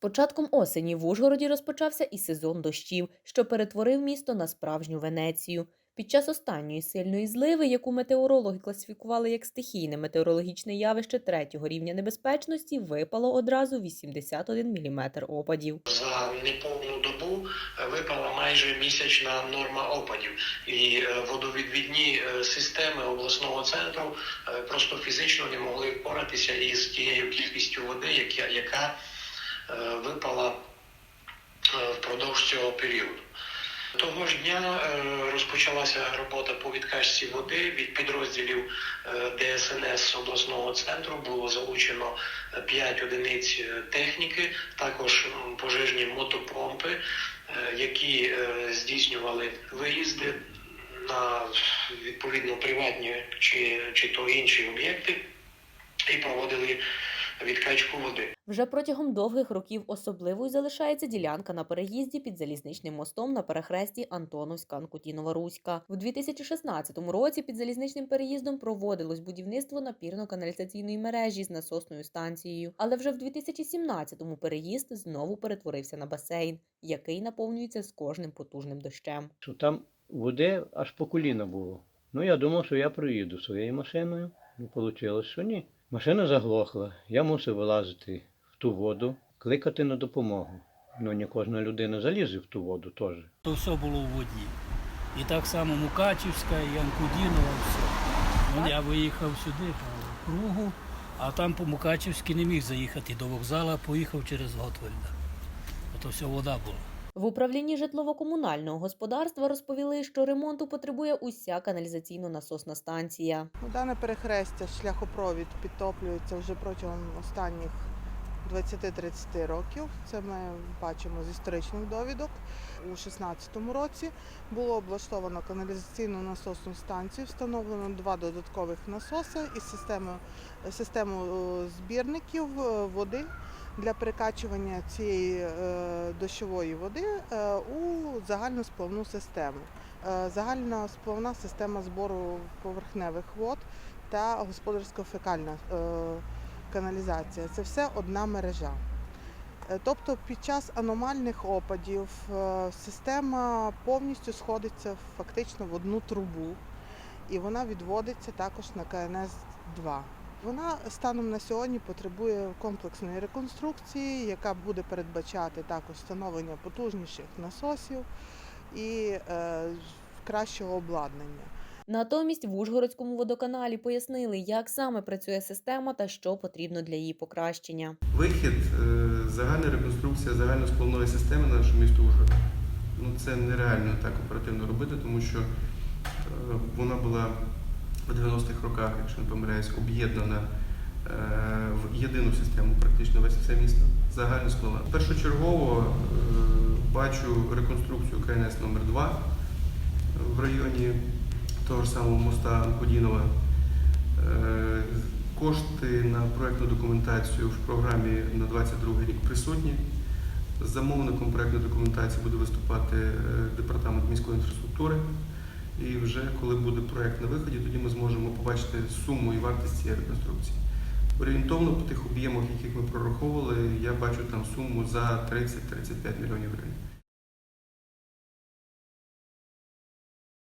початком осені в Ужгороді розпочався і сезон дощів, що перетворив місто на справжню Венецію. Під час останньої сильної зливи, яку метеорологи класифікували як стихійне метеорологічне явище третього рівня небезпечності, випало одразу 81 мм опадів. За неповну добу випала майже місячна норма опадів, і е, водовідвідні е, системи обласного центру е, просто фізично не могли впоратися із тією кількістю води, яка, випала е, впродовж цього періоду. Того ж дня е, розпочалася робота по відкачці води від підрозділів е, ДСНС обласного центру. Було залучено 5 одиниць е, техніки, також пожежні мотопомпи, е, які е, здійснювали виїзди на відповідно приватні чи, чи то інші об'єкти і проводили відкачку води. Вже протягом довгих років особливою залишається ділянка на переїзді під залізничним мостом на перехресті Антоновська Анкутінова Руська. У 2016 році під залізничним переїздом проводилось будівництво напірно-каналізаційної мережі з насосною станцією. Але вже в 2017-му переїзд знову перетворився на басейн, який наповнюється з кожним потужним дощем. там води аж по коліна було. Ну, я думав, що я проїду своєю машиною. Ну, вийшло, що ні. Машина заглохла, я мусив вилазити в ту воду, кликати на допомогу. Ну, не кожна людина залізе в ту воду теж. То все було в воді. І так само Мукачівська, і Янкудінова, все. Ну, я виїхав сюди по кругу, а там по Мукачівській не міг заїхати до вокзалу, поїхав через Готвельда. Ото все вода була. В управлінні житлово-комунального господарства розповіли, що ремонту потребує уся каналізаційно-насосна станція. Ну, Дане перехрестя, шляхопровід підтоплюється вже протягом останніх 20-30 років. Це ми бачимо з історичних довідок. У 2016 році було облаштовано каналізаційну насосну станцію, встановлено два додаткових насоси і систему, систему е, збірників е, води для перекачування цієї е, дощової води е, у загальну сплавну систему. Е, Загальна сплавна система збору поверхневих вод та господарсько-фекальна каналізація. Це все одна мережа. Тобто під час аномальних опадів система повністю сходиться фактично в одну трубу і вона відводиться також на КНС-2. Вона станом на сьогодні потребує комплексної реконструкції, яка буде передбачати також встановлення потужніших насосів і е, кращого обладнання. Натомість в Ужгородському водоканалі пояснили, як саме працює система та що потрібно для її покращення. Вихід, е, загальна реконструкція загальносплавної системи нашого міста Ужгород. Ну, це нереально так оперативно робити, тому що е, вона була в 90-х роках, якщо не помиляюсь, об'єднана е, в єдину систему, практично весь все місто. Загально сплава. Першочергово е, бачу реконструкцію КНС номер 2 в районі того ж самого моста Анкудінова. Е, Кошти на проєктну документацію в програмі на 22 рік присутні. Замовником проєктної документації буде виступати департамент міської інфраструктури. І вже коли буде проект на виході, тоді ми зможемо побачити суму і вартість цієї реконструкції. Орієнтовно по тих об'ємах, яких ми прораховували, я бачу там суму за 30-35 мільйонів гривень.